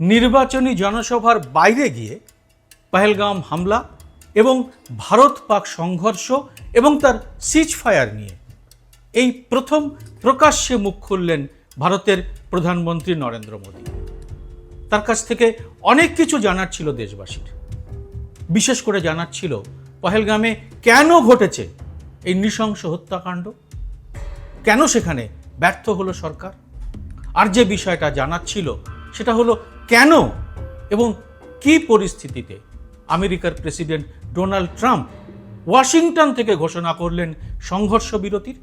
নির্বাচনী জনসভার বাইরে গিয়ে পহেলগাম হামলা এবং ভারত পাক সংঘর্ষ এবং তার সিজ ফায়ার নিয়ে এই প্রথম প্রকাশ্যে মুখ খুললেন ভারতের প্রধানমন্ত্রী নরেন্দ্র মোদী। তার কাছ থেকে অনেক কিছু জানার ছিল দেশবাসীর। বিশেষ করে জানার ছিল পহেলগামে কেন ঘটেছে এই নৃশংস হত্যাকাণ্ড? কেন সেখানে ব্যর্থ হলো সরকার? আর যে বিষয়টা জানার ছিল সেটা হলো কেন এবং কি পরিস্থিতিতে আমেরিকার প্রেসিডেন্ট ডোনাল্ড ট্রাম্প ওয়াশিংটন থেকে ঘোষণা করলেন সংঘর্ষ বিরতির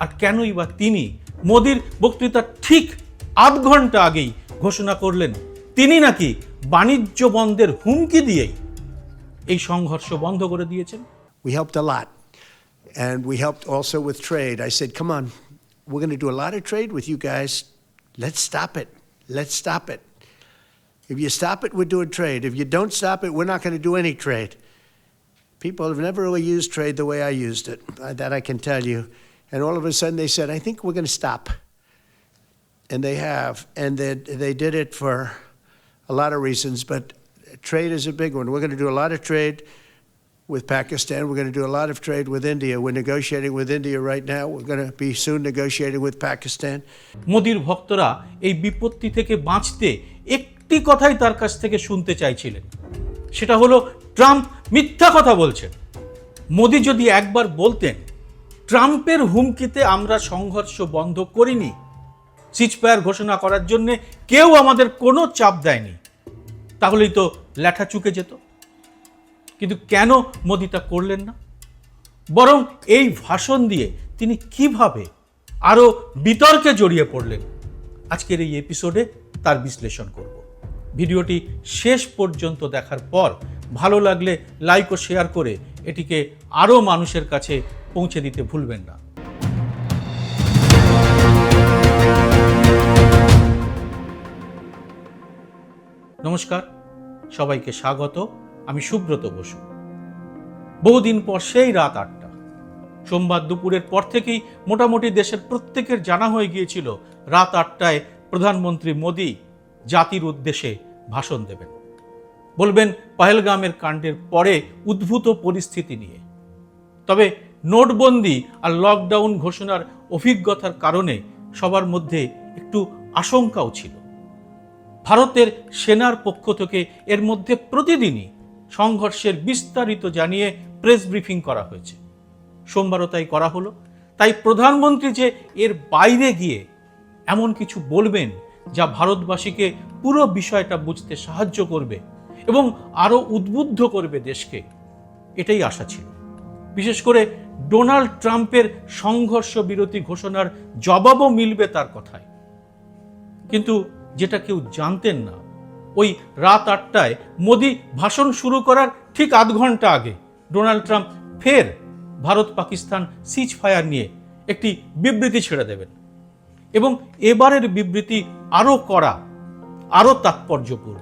আর কেনই বা তিনি মোদির বক্তৃতার ঠিক আধ ঘণ্টা আগেই ঘোষণা করলেন তিনি নাকি বাণিজ্য বন্ধের হুমকি দিয়েই এই সংঘর্ষ বন্ধ করে দিয়েছেন We helped a lot. And we helped also with trade. I said, come on, we're going to do a lot of trade with you guys. Let's. Let's stop it. If you stop it, we're doing trade. If you don't stop it, we're not going to do any trade. People have never really used trade the way I used it. Uh, That I can tell you. And all of a sudden they said, I think we're going to stop. And they have. And they, they did it for a lot of reasons, but trade is a big one. We're going to do a lot of trade with Pakistan. We're going to do a lot of trade with India. We're negotiating with India right now. We're going to be soon negotiating with Pakistan. মোদির ভক্তরা এই বিপত্তি থেকে বাঁচতে একটি কথাই তার কাছ থেকে শুনতে চাইছিলেন সেটা হলো, ট্রাম্প মিথ্যা কথা বলছেন মোদি যদি একবার বলতেন, ট্রাম্পের হুমকিতে আমরা সংঘর্ষ বন্ধ করিনি সিজফায়ার ঘোষণা করার জন্য কেউ আমাদের কোনো চাপ দেয়নি তাহলেই তো লেখা চুকে যেত কিন্তু কেন মোদি তা করলেন না? বরং এই ভাষণ দিয়ে তিনি কীভাবে আরও বিতর্কে জড়িয়ে পড়লেন? আজকের এই এপিসোডে তার বিশ্লেষণ করব। ভিডিওটি শেষ পর্যন্ত দেখার পর ভালো লাগলে লাইক ও শেয়ার করে এটিকে আরও মানুষের কাছে পৌঁছে দিতে ভুলবেন না। নমস্কার, সবাইকে স্বাগত। আমি সুব্রত বসু। বহুদিন পর সেই রাত আটটা। সোমবার দুপুরের পর থেকেই মোটামুটি দেশের প্রত্যেকের জানা হয়ে গিয়েছিল, রাত আটটায় প্রধানমন্ত্রী মোদী জাতির উদ্দেশ্যে ভাষণ দেবেন। বলবেন, পহেলগামের কাণ্ডের পরে উদ্ভূত পরিস্থিতি নিয়ে। তবে নোটবন্দি আর লকডাউন ঘোষণার অভিজ্ঞতার কারণে সবার মধ্যে একটু আশঙ্কাও ছিল। ভারতের সেনার পক্ষ থেকে এর মধ্যে প্রতিদিনই সংঘর্ষের বিস্তারিত জানিয়ে প্রেস ব্রিফিং করা হয়েছে। সোমবারও তাই করা হলো। তাই প্রধানমন্ত্রী যে এর বাইরে গিয়ে এমন কিছু বলবেন যা ভারতবাসীকে পুরো বিষয়টা বুঝতে সাহায্য করবে এবং আরও উদ্বুদ্ধ করবে দেশকে, এটাই আশা ছিল। বিশেষ করে ডোনাল্ড ট্রাম্পের সংঘর্ষ বিরতি ঘোষণার জবাবও মিলবে তার কথায়। কিন্তু যেটা কেউ জানতেন না ওই রাত আটটায় মোদি ভাষণ শুরু করার ঠিক আধ ঘণ্টা আগে ডোনাল্ড ট্রাম্প ফের ভারত পাকিস্তান সিজ ফায়ার নিয়ে একটি বিবৃতি ছেড়ে দেবেন। এবং এবারের বিবৃতি আরও করা আরও তাৎপর্যপূর্ণ।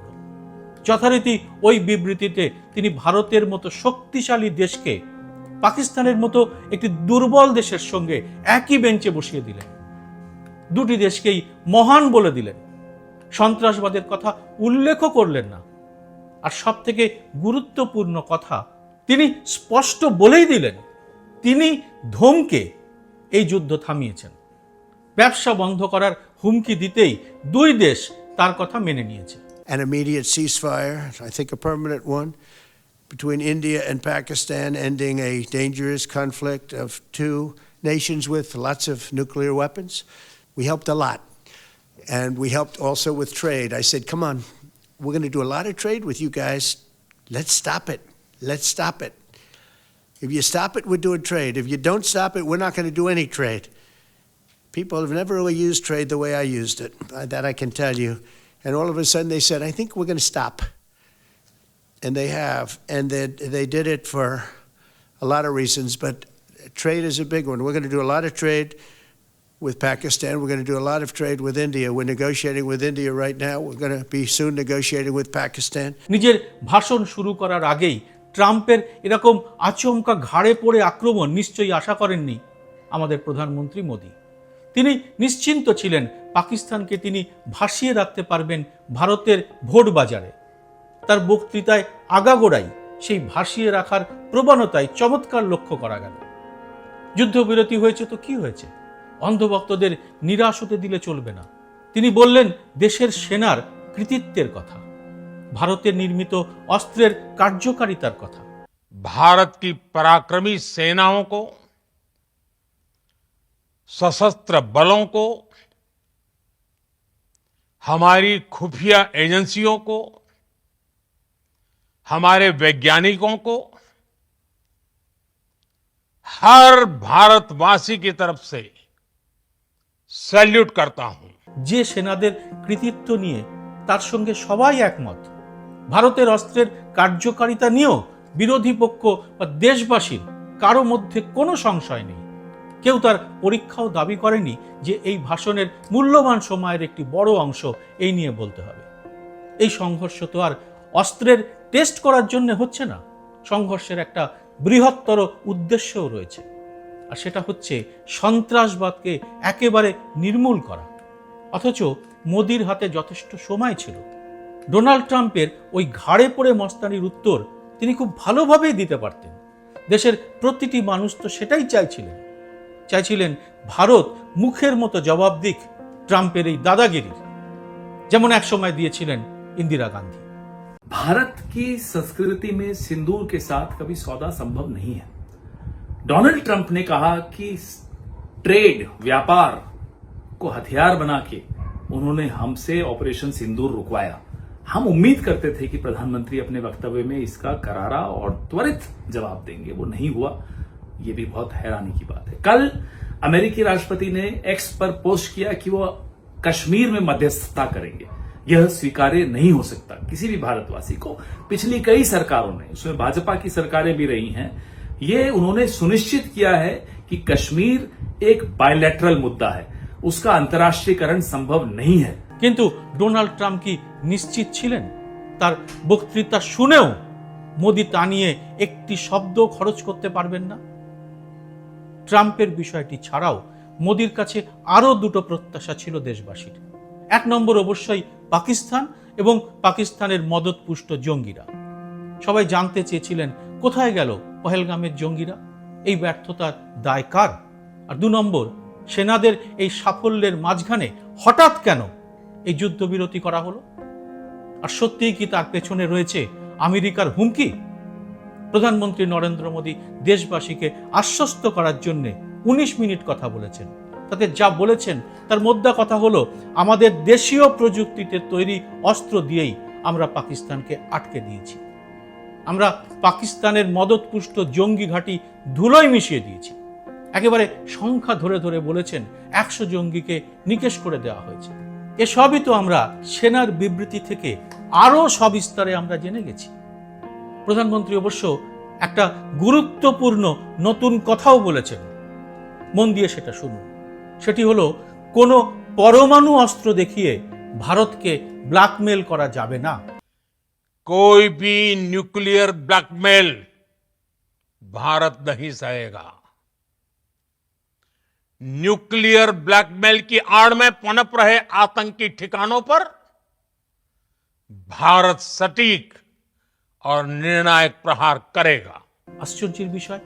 যথারীতি ওই বিবৃতিতে তিনি ভারতের মতো শক্তিশালী দেশকে পাকিস্তানের মতো একটি দুর্বল দেশের সঙ্গে একই বেঞ্চে বসিয়ে দিলেন। দুটি দেশকেই মহান বলে দিলেন। সন্ত্রাসবাদের কথা উল্লেখও করলেন না আর সব থেকে গুরুত্বপূর্ণ কথা তিনি স্পষ্ট বলেই দিলেন তিনি ধমকে এই যুদ্ধ থামিয়েছেন ব্যবসা বন্ধ করার হুমকি দিতেই দুই দেশ তার কথা মেনে নিয়েছে An immediate ceasefire, I think a permanent one, between India and Pakistan, ending a dangerous conflict of two nations with lots of nuclear weapons. We helped a lot. And we helped also with trade. I said, come on, we're going to do a lot of trade with you guys. Let's stop it. Let's stop it. If you stop it, we're doing trade. If you don't stop it, we're not going to do any trade. People have never really used trade the way I used it. Uh, That I can tell you. And all of a sudden they said, I think we're going to stop. And they have. And they, they did it for a lot of reasons, but trade is a big one. We're going to do a lot of trade with Pakistan. We're going to do a lot of trade with India. We're negotiating with India right now. We're going to be soon negotiating with Pakistan. নিজের ভাষণ শুরু করার আগেই ট্রাম্পের এরকম আচমকা ঘাড়ে পড়ে আক্রমণ নিশ্চয়ই আশা করেননি আমাদের প্রধানমন্ত্রী মোদী তিনি নিশ্চিন্ত ছিলেন পাকিস্তানকে তিনি ভাসিয়ে রাখতে পারবেন ভারতের ভোট বাজারে তার বক্তৃতায় আগাগোড়াই সেই ভাসিয়ে রাখার প্রবণতায় চমৎকার লক্ষ্য করা গেল যুদ্ধবিরতি হয়েছে তো কি হয়েছে অন্ধভক্তদের নিরাশ হতে দিলে চলবে না তিনি বললেন দেশের সেনার কৃতিত্বের কথা ভারতের নির্মিত অস্ত্রের কার্যকারিতার কথা भारत की पराक्रमी सेनाओं को सशस्त्र बलों को हमारी खुफिया एजेंसियों को हमारे वैज्ञानिकों को हर भारतवासी की तरफ से স্যালিউট করতা হুম। যে সেনাদের কৃতিত্ব নিয়ে তার সঙ্গে সবাই একমত। ভারতের অস্ত্রের কার্যকারিতা নিয়েও বিরোধী পক্ষ বা দেশবাসীর কারও মধ্যে কোনো সংশয় নেই। কেউ তার পরীক্ষাও দাবি করেনি যে এই ভাষণের মূল্যবান সময়ের একটি বড় অংশ এই নিয়ে বলতে হবে। এই সংঘর্ষ তো আর অস্ত্রের টেস্ট করার জন্য হচ্ছে না। সংঘর্ষের একটা বৃহত্তর উদ্দেশ্যও রয়েছে। আর সেটা হচ্ছে সন্ত্রাসবাদকে একেবারে নির্মূল করা অথচ মোদির হাতে যথেষ্ট সময় ছিল ডোনাল্ড ট্রাম্পের ওই ঘাড়ে পড়ে মস্তানির উত্তর তিনি খুব ভালোভাবেই দিতে পারতেন দেশের প্রতিটি মানুষ তো সেটাই চাইছিলেন চাইছিলেন ভারত মুখের মতো জবাব দিক ট্রাম্পের এই দাদাগিরির যেমন একসময় দিয়েছিলেন ইন্দিরা গান্ধী भारत की संस्कृति में सिंदूर के साथ कभी सौदा संभव नहीं है डोनाल्ड ट्रंप ने कहा कि ट्रेड, व्यापार को हथियार बना के उन्होंने हमसे ऑपरेशन सिंदूर रुकवाया। हम उम्मीद करते थे कि प्रधानमंत्री अपने वक्तव्य में इसका करारा और त्वरित जवाब देंगे। वो नहीं हुआ। ये भी बहुत हैरानी की बात है। कल अमेरिकी राष्ट्रपति ने एक्स पर पोस्ट किया कि वो कश्मीर में मध्यस्थता करेंगे। यह स्वीकार्य नहीं हो सकता। किसी भी भारतवासी को पिछली कई सरकारों ने, उसमें भाजपा की सरकारें भी रही हैं ये उन्होंने सुनिश्चित किया है कि कश्मीर एक बायलैटरल मुद्दा है उसका अंतर्राष्ट्रीयकरण संभव नहीं है কিন্তু ডোনাল্ড ট্রাম্প কি নিশ্চিত ছিলেন তার বক্তৃতা শুনেও মোদি তা নিয়ে একটি শব্দ খরচ করতে পারবেন না ট্রাম্পের বিষয়টি ছাড়াও মোদির কাছে আরও দুটো প্রত্যাশা ছিল দেশবাসীর এক নম্বর অবশ্যই পাকিস্তান এবং পাকিস্তানের মদতপুষ্ট জঙ্গিরা সবাই জানতে চেয়েছিলেন কোথায় গেল পহেলগামের জঙ্গিরা। এই ব্যর্থতার দায় কার? আর দু নম্বর, সেনাদের এই সাফল্যের মাঝখানে হঠাৎ কেন এই যুদ্ধবিরতি করা হলো? আর সত্যিই কি তার পেছনে রয়েছে আমেরিকার হুমকি? প্রধানমন্ত্রী নরেন্দ্র মোদী দেশবাসীকে আশ্বস্ত করার জন্য উনিশ মিনিট কথা বলেছেন। তাতে যা বলেছেন, তার মোদ্দা কথা হলো, আমাদের দেশীয় প্রযুক্তিতে তৈরি অস্ত্র দিয়েই আমরা পাকিস্তানকে আটকে দিয়েছি। আমরা পাকিস্তানের মদতপুষ্ট জঙ্গি ঘাঁটি ধুলোয় মিশিয়ে দিয়েছি। একেবারে সংখ্যা ধরে ধরে বলেছেন একশো জঙ্গিকে নিকেশ করে দেওয়া হয়েছে। এসবই তো আমরা সেনার বিবৃতি থেকে আরও সবিস্তারে আমরা জেনে গেছি। প্রধানমন্ত্রী অবশ্য একটা গুরুত্বপূর্ণ নতুন কথাও বলেছেন। মন দিয়ে সেটা শুনুন। সেটি হলো, কোনো পরমাণু অস্ত্র দেখিয়ে ভারতকে ব্ল্যাকমেল করা যাবে না। कोई भी न्यूक्लियर ब्लैकमेल भारत नहीं सहेगा न्यूक्लियर ब्लैकमेल की आड़ में पनप रहे आतंकी ठिकानों पर भारत सटीक और निर्णायक प्रहार करेगा আশ্চর্যের বিষয়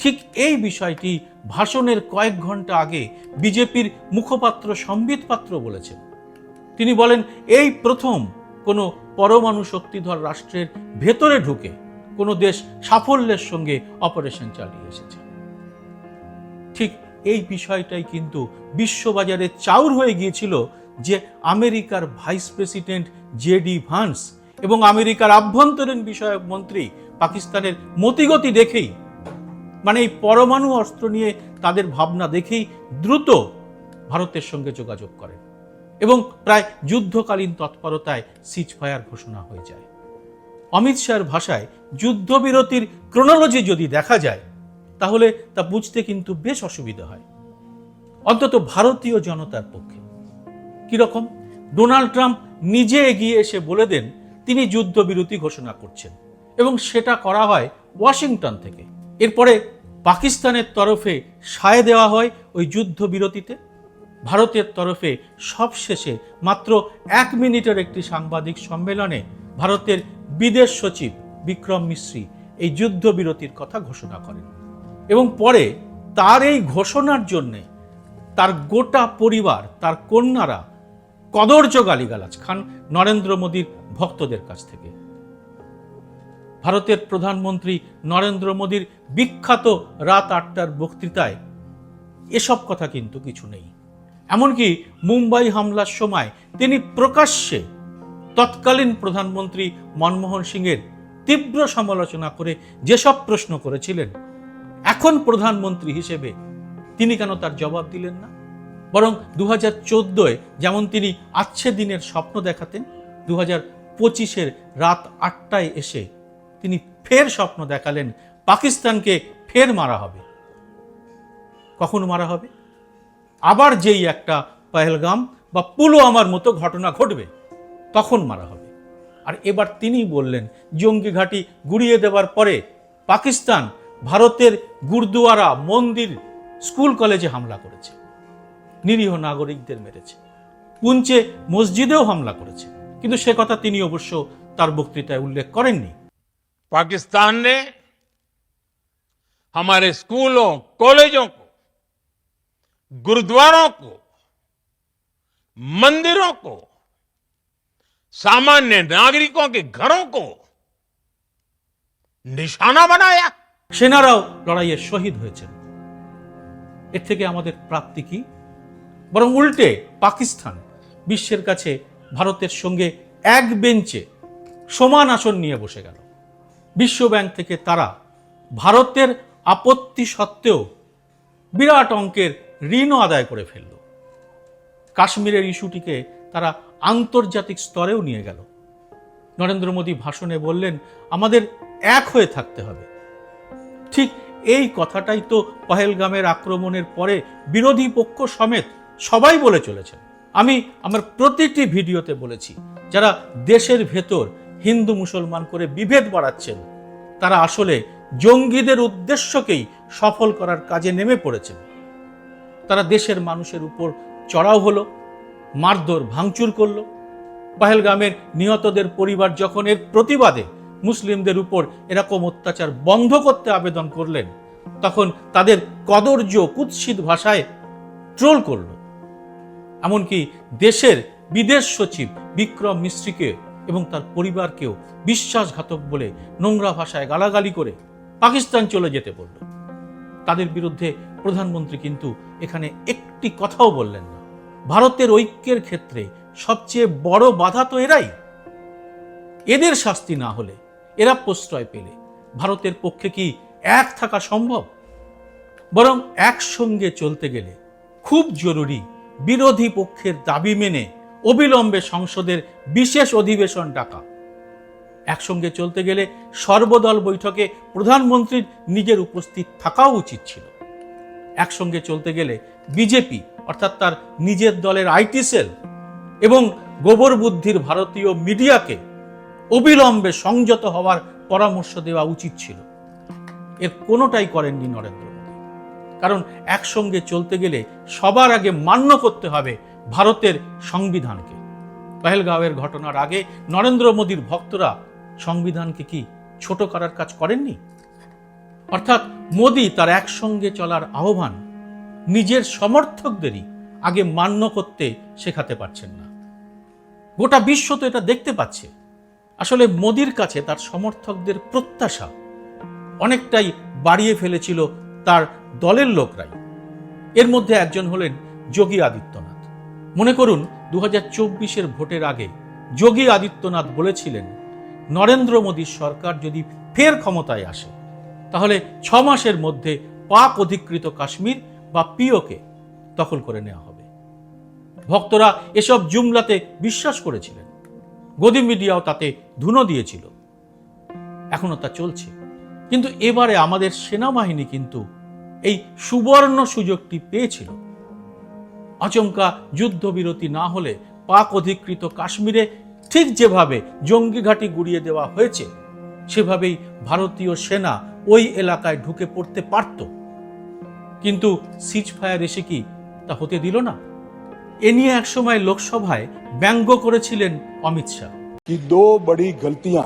ঠিক এই বিষয়টি ভাষণের কয়েক ঘন্টা আগে বিজেপির মুখপাত্র সম্বিত পাত্র বলেছেন তিনি বলেন এই প্রথম কোনো পরমাণু শক্তিধর রাষ্ট্রের ভেতরে ঢুকে কোনো দেশ সাফল্যের সঙ্গে অপারেশন চালিয়ে এসেছে। ঠিক এই বিষয়টাই কিন্তু বিশ্ববাজারে চাউর হয়ে গিয়েছিল যে আমেরিকার ভাইস প্রেসিডেন্ট জেডি ভান্স এবং আমেরিকার আভ্যন্তরীণ বিষয়ক মন্ত্রী পাকিস্তানের মতিগতি দেখেই মানে এই পরমাণু অস্ত্র নিয়ে তাদের ভাবনা দেখেই দ্রুত ভারতের সঙ্গে যোগাযোগ করেন। এবং প্রায় যুদ্ধকালীন তৎপরতায় সিজ ফায়ার ঘোষণা হয়ে যায়। অমিত শাহের ভাষায় যুদ্ধবিরতির ক্রোনোলজি যদি দেখা যায়, তাহলে তা বুঝতে কিন্তু বেশ অসুবিধা হয়। অন্তত ভারতীয় জনতার পক্ষে। কীরকম ডোনাল্ড ট্রাম্প নিজে এগিয়ে এসে বলে দেন, তিনি যুদ্ধবিরতি ঘোষণা করছেন এবং সেটা করা হয় ওয়াশিংটন থেকে। এরপরে পাকিস্তানের তরফে সায় দেওয়া হয় ওই যুদ্ধবিরতিতে। ভারতের তরফে সবশেষে মাত্র এক মিনিটের একটি সাংবাদিক সম্মেলনে ভারতের বিদেশ সচিব বিক্রম মিশ্রী এই যুদ্ধবিরতির কথা ঘোষণা করেন। এবং পরে তার এই ঘোষণার জন্যে তার গোটা পরিবার, তার কন্যারা কদর্য গালিগালাজ খান নরেন্দ্র মোদীর ভক্তদের কাছ থেকে। ভারতের প্রধানমন্ত্রী নরেন্দ্র মোদীর বিখ্যাত রাত আটটার বক্তৃতায় এসব কথা কিন্তু কিছু নেই। এমনকি মুম্বাই হামলার সময় তিনি প্রকাশ্যে তৎকালীন প্রধানমন্ত্রী মনমোহন সিংয়ের তীব্র সমালোচনা করে যেসব প্রশ্ন করেছিলেন, এখন প্রধানমন্ত্রী হিসেবে তিনি কেন তার জবাব দিলেন না? বরং দু হাজার চোদ্দোয় যেমন তিনি আচ্ছে দিনের স্বপ্ন দেখাতেন দু হাজার পঁচিশের রাত আটটায় এসে তিনি ফের স্বপ্ন দেখালেন, পাকিস্তানকে ফের মারা হবে। কখন মারা হবে? আবার যেই একটা পহেলগাম বা পুলওয়ামার মতো ঘটনা ঘটবে তখন মারা হবে আর এবার তিনি বললেন জঙ্গি ঘাঁটি গুড়িয়ে দেওয়ার পরে পাকিস্তান ভারতের গুরদুয়ারা মন্দির স্কুল কলেজে হামলা করেছে নিরীহ নাগরিকদের মেরেছে পুঞ্চে মসজিদেও হামলা করেছে কিন্তু সে কথা তিনি অবশ্য তার বক্তৃতায় উল্লেখ করেননি पाकिस्तान ने हमारे स्कूलों कॉलेजों को गुरुद्वारों को मंदिरों को सामान्य नागरिकों के घरों को निशाना बनाया সেনারাও লড়াইয়ে শহীদ হয়েছেন এর থেকে আমাদের প্রাপ্তি কি বরং উল্টে পাকিস্তান বিশ্বের কাছে ভারতের সঙ্গে এক বেঞ্চে সমান আসন নিয়ে বসে গেল বিশ্ব ব্যাংক থেকে তারা ভারতের আপত্তি সত্ত্বেও বিরাট অঙ্কের ঋণও আদায় করে ফেলল। কাশ্মীরের ইস্যুটিকে তারা আন্তর্জাতিক স্তরেও নিয়ে গেল। নরেন্দ্র মোদী ভাষণে বললেন, আমাদের এক হয়ে থাকতে হবে। ঠিক এই কথাটাই তো পহেলগামের আক্রমণের পরে বিরোধী পক্ষ সমেত সবাই বলে চলেছেন। আমি আমার প্রতিটি ভিডিওতে বলেছি, যারা দেশের ভেতর হিন্দু মুসলমান করে বিভেদ বাড়াচ্ছেন, তারা আসলে জঙ্গিদের উদ্দেশ্যকেই সফল করার কাজে নেমে পড়েছেন। তারা দেশের মানুষের উপর চড়াও হলো, মারধর, ভাঙচুর করল। পাহেলগামের নিহতদের পরিবার যখন এর প্রতিবাদে মুসলিমদের উপর এরকম অত্যাচার বন্ধ করতে আবেদন করলেন, তখন তাদের কদর্য, কুৎসিত ভাষায় ট্রোল করল। এমনকি দেশের বিদেশ সচিব বিক্রম মিস্ত্রিকে এবং তার পরিবারকেও বিশ্বাসঘাতক বলে নোংরা ভাষায় গালাগালি করে পাকিস্তান চলে যেতে বলল। তাদের বিরুদ্ধে প্রধানমন্ত্রী কিন্তু এখানে একটি কথাও বললেন না। ভারতের ঐক্যের ক্ষেত্রে সবচেয়ে বড় বাধা তো এরাই। এদের শাস্তি না হলে এরা প্রশ্রয় পেলে। ভারতের পক্ষে কি এক থাকা সম্ভব? বরং একসঙ্গে চলতে গেলে খুব জরুরি বিরোধী পক্ষের দাবি মেনে অবিলম্বে সংসদের বিশেষ অধিবেশন ডাকা। একসঙ্গে চলতে গেলে সর্বদল বৈঠকে প্রধানমন্ত্রীর নিজের উপস্থিত থাকাও উচিত ছিল। একসঙ্গে চলতে গেলে বিজেপি, অর্থাৎ তার নিজের দলের আইটি সেল এবং গোবর বুদ্ধির ভারতীয় মিডিয়াকে অবিলম্বে সংযত হওয়ার পরামর্শ দেওয়া উচিত ছিল। এর কোনোটাই করেননি নরেন্দ্র মোদী। কারণ একসঙ্গে চলতে গেলে সবার আগে মান্য করতে হবে ভারতের সংবিধানকে। পহেলগাঁওয়ের ঘটনার আগে নরেন্দ্র মোদীর ভক্তরা সংবিধানকে কি ছোট করার কাজ করেননি? অর্থাৎ মোদী তার একসঙ্গে চলার আহ্বান নিজের সমর্থকদেরই আগে মান্য করতে শেখাতে পারছেন না। গোটা বিশ্ব তো এটা দেখতে পাচ্ছে। আসলে মোদির কাছে তার সমর্থকদের প্রত্যাশা অনেকটাই বাড়িয়ে ফেলেছিল তার দলের লোকরাই। এর মধ্যে একজন হলেন যোগী আদিত্যনাথ। মনে করুন দু হাজার ভোটের আগে যোগী আদিত্যনাথ বলেছিলেন, নরেন্দ্র মোদীর সরকার যদি ফের ক্ষমতায় আসে তাহলে ছ মাসের মধ্যে পাক অধিকৃত কাশ্মীর বা পিওকে দখল করে নেওয়া হবে। ভক্তরা এসব জুমলাতে বিশ্বাস করেছিলেন। গদি মিডিয়াও তাতে ধুনো দিয়েছিল। এখনও তা চলছে। কিন্তু এবারে আমাদের সেনাবাহিনী কিন্তু এই সুবর্ণ সুযোগটি পেয়েছিল। আচমকা যুদ্ধবিরতি না হলে পাক অধিকৃত কাশ্মীরে ঠিক যেভাবে জঙ্গি ঘাঁটি গুড়িয়ে দেওয়া হয়েছে, সেভাবেই ভারতীয় সেনা ওই এলাকায় ঢুকে পড়তে পারত কিন্তু সিজ ফায়ার এসে কি তা হতে দিল না এ নিয়ে একসময় লোকসভায় ব্যঙ্গ করেছিলেন অমিত শাহ कि दो बड़ी गलतियां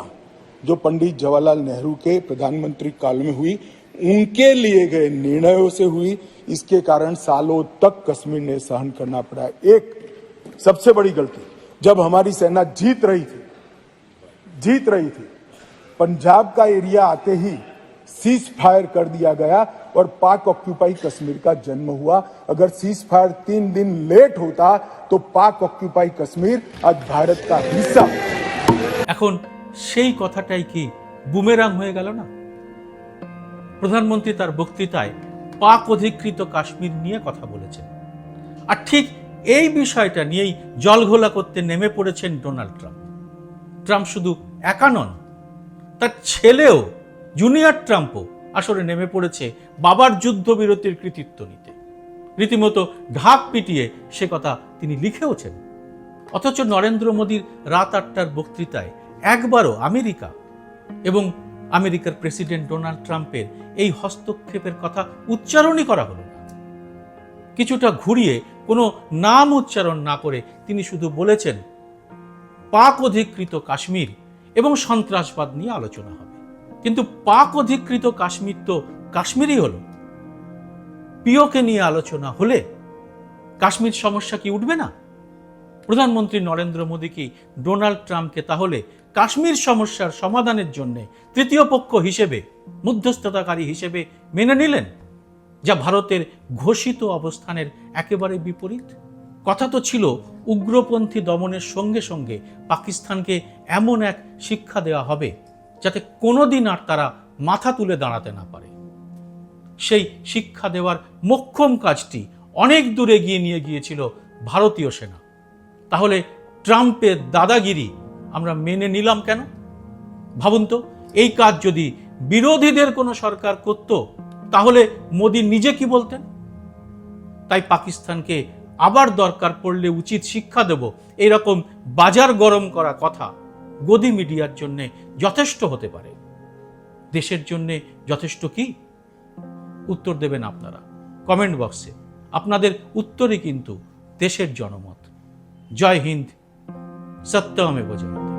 जो पंडित जवाहरलाल नेहरू के प्रधानमंत्री काल में हुई उनके लिए गए निर्णयों से हुई इसके कारण सालों तक कश्मीर ने सहन करना पड़ा एक सबसे बड़ी गलती जब हमारी सेना जीत रही थी जीत रही थी पंजाब का एरिया आते ही सीज फायर कर दिया गया और पाक ऑक्यूपाई कश्मीर का जन्म हुआ अगर सीज फायर तीन दिन लेट होता तो पाक ऑक्यूपाई कश्मीर आज भारत का हिस्सा होता। এখন সেই কথাটাই কি বুমেরাং হয়ে গেল না প্রধানমন্ত্রী তার বক্তৃতায় পাক অধিকৃত কাশ্মীর নিয়ে কথা বলেছেন আর ঠিক এই বিষয়টা নিয়েই জলঘোলা করতে নেমে পড়েছেন ডোনাল্ড ট্রাম্প ট্রাম্প শুধু একা নন তার ছেলেও জুনিয়র ট্রাম্পও আসলে নেমে পড়েছে বাবার যুদ্ধবিরতির কৃতিত্ব নিতে। রীতিমতো ঢাক পিটিয়ে সে কথা তিনি লিখেওছেন। অথচ নরেন্দ্র মোদীর রাত আটটার বক্তৃতায় একবারও আমেরিকা এবং আমেরিকার প্রেসিডেন্ট ডোনাল্ড ট্রাম্পের এই হস্তক্ষেপের কথা উচ্চারণই করা হলো না। কিছুটা ঘুরিয়ে কোনো নাম উচ্চারণ না করে তিনি শুধু বলেছেন, পাক অধিকৃত কাশ্মীর এবং সন্ত্রাসবাদ নিয়ে আলোচনা হবে। কিন্তু পাক অধিকৃত কাশ্মীর তো কাশ্মীরই হলো। পিওকে নিয়ে আলোচনা হলে কাশ্মীর সমস্যা কি উঠবে না? প্রধানমন্ত্রী নরেন্দ্র মোদী কি ডোনাল্ড ট্রাম্পকে তাহলে কাশ্মীর সমস্যার সমাধানের জন্য তৃতীয় পক্ষ হিসেবে, মধ্যস্থতাকারী হিসেবে মেনে নিলেন, যা ভারতের ঘোষিত অবস্থানের একেবারে বিপরীত? কথা তো ছিল উগ্রপন্থী দমনের সঙ্গে সঙ্গে পাকিস্তানকে এমন এক শিক্ষা দেওয়া হবে যাতে কোনোদিন আর তারা মাথা তুলে দাঁড়াতে না পারে। সেই শিক্ষা দেওয়ার মোক্ষম কাজটি অনেক দূরে গিয়ে নিয়ে গিয়েছিল ভারতীয় সেনা। তাহলে ট্রাম্পের দাদাগিরি আমরা মেনে নিলাম কেন? ভাবুন তো, এই কাজ যদি বিরোধীদের কোনো সরকার করত, তাহলে মোদি নিজে কি বলতেন? তাই পাকিস্তানকে আবার দরকার পড়লে উচিত শিক্ষা দেব, এরকম বাজার গরম করা কথা গদি মিডিয়ার জন্য যথেষ্ট হতে পারে। দেশের জন্যে যথেষ্ট কি? উত্তর দেবেন আপনারা। কমেন্ট বক্সে। আপনাদের উত্তরই কিন্তু দেশের জনমত। জয় হিন্দ। সত্যমে বোঝাতে